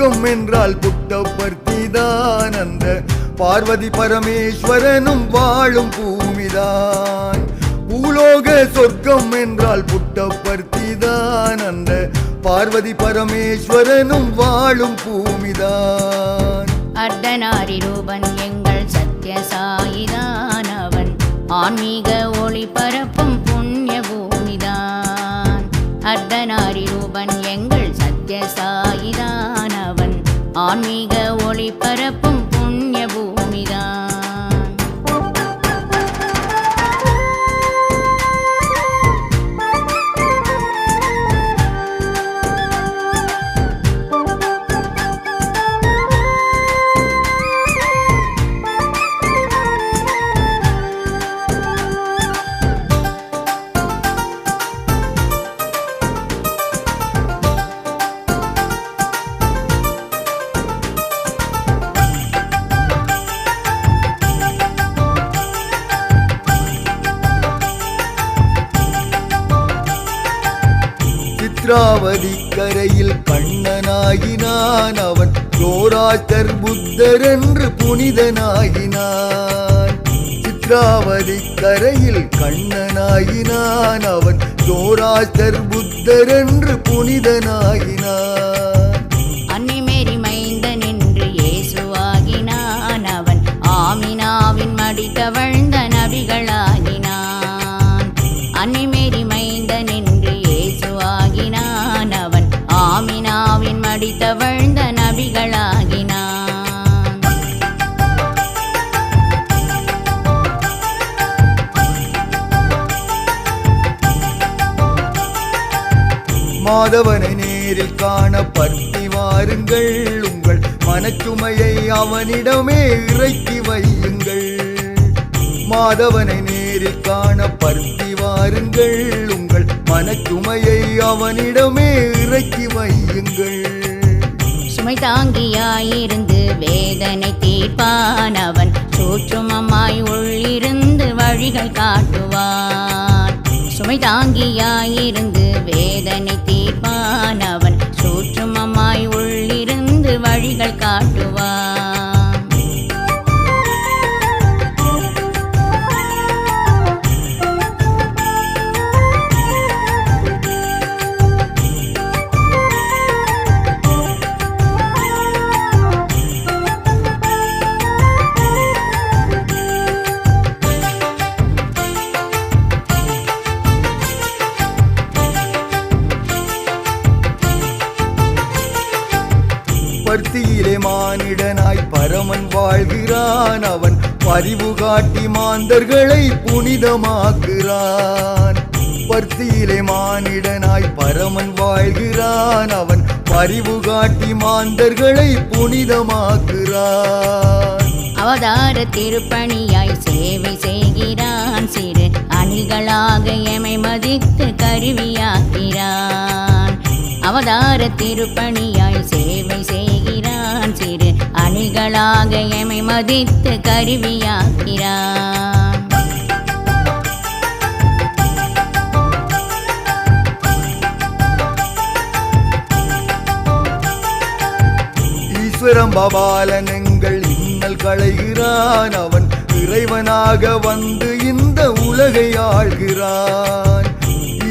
சொர்க்கம் என்றால் புட்டபர்த்திதான் அந்த பார்வதி பரமேஸ்வரனும் வாழும் பூமிதான். பூலோக சொர்க்கம் என்றால் புட்டபர்த்திதான் அந்த பார்வதி பரமேஸ்வரனும் வாழும் பூமிதான். அர்த்தநாரி ரூபன் எங்கள் சத்ய சாயிதான் அவன் ஆன்மீக ஒளி பரப்பும் புண்ணிய பூமிதான். அர்த்தநாரி ரூபன் எங்கள் சத்ய சாயிதான் அவன் ஆன்மீக ஒளி பரப்பும் புண்ணிய பூமிதான். சித்ராவதி கரையில் கண்ணனாகினான் அவன் சோராஷ்டர் புத்தர் என்று புனிதனாகினான் சித்ராவதி கரையில் கண்ணனாகினான் அவன் சோராஷ்டர் புத்தர் என்று புனிதனாகினான் மாதவனை நேரில் காண பற்றி வாருங்கள். உங்கள் மனச்சுமையை அவனிடமே இறக்கி வையுங்கள். மாதவனை நேரில் காண பற்றி வாருங்கள். உங்கள் மனச்சுமையை அவனிடமே இறக்கி வையுங்கள். சுமை தாங்கியாயிருந்து வேதனை தீர்ப்பான் அவன். சூற்றுமமாய் உள்ளிருந்து வழிகள் காட்டுவான். சுமை தாங்கியாயிருந்து வேதனை தீர்ப்பான். பர்த்தியிலே மானிடனாய் பரமன் வாழ்கிறான். அவன் பரிவு காட்டி மாந்தர்களை புனிதமாக்குறான். பர்த்தியிலே மானிடனாய் பரமன் வாழ்கிறான். அவன் பரிவு காட்டி மாந்தர்களை புனிதமாக்குறான். அவதார திருப்பணியாய் சேவை செய்கிறான். சிறு அணிகளாக எமை மதித்து கருவியாக்கிறான் அவதார திருப்பணியாய் சேவை செய் மகளாக எமை மதித்து கருவியாக்கிறான் ஈஸ்வரம் பபாலன் இன்னல் களைகிறான். அவன் இறைவனாக வந்து இந்த உலகை ஆள்கிறான்.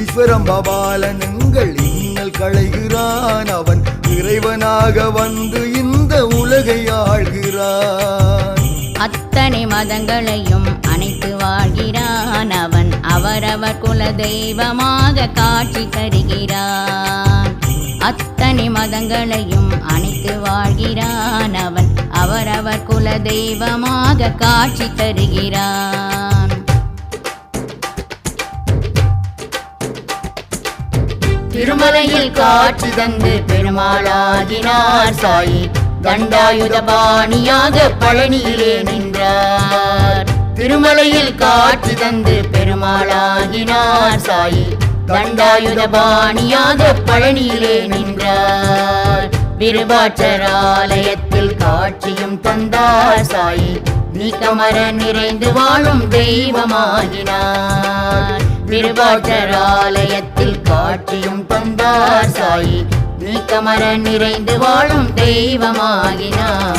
ஈஸ்வரம் பபாலன் எங்கள் இன்னல் களைகிறான். அவன் இறைவனாக வந்து இந்த உலகை ஆழ்கிறான் அத்தனை மதங்களையும் அனைத்து வாழ்கிறான். அவன் அவரவர் குல தெய்வமாக காட்சி தருகிறான். அத்தனை மதங்களையும் அனைத்து வாழ்கிறான். அவன் அவரவர் குல தெய்வமாக காட்சி தருகிறான். திருமலையில் காட்சி தந்து பெருமாளாகினார் சாயி. தண்டாயுத பாணியாக பழனியிலே நின்றார். திருமலையில் காட்சி தந்து பெருமாளாகினார் சாயி. தண்டாயுத பாணியாக பழனியிலே நின்றார். விருபாட்சராலயத்தில் காட்சியும் தந்தார் சாயி. நீக்கமர நிறைந்து வாழும் தெய்வமாகினார். திருவாட்டராலயத்தில் காட்சியும் தந்தார் சாயி. நீக்கமர நிறைந்து வாழும் தெய்வமாகினார்.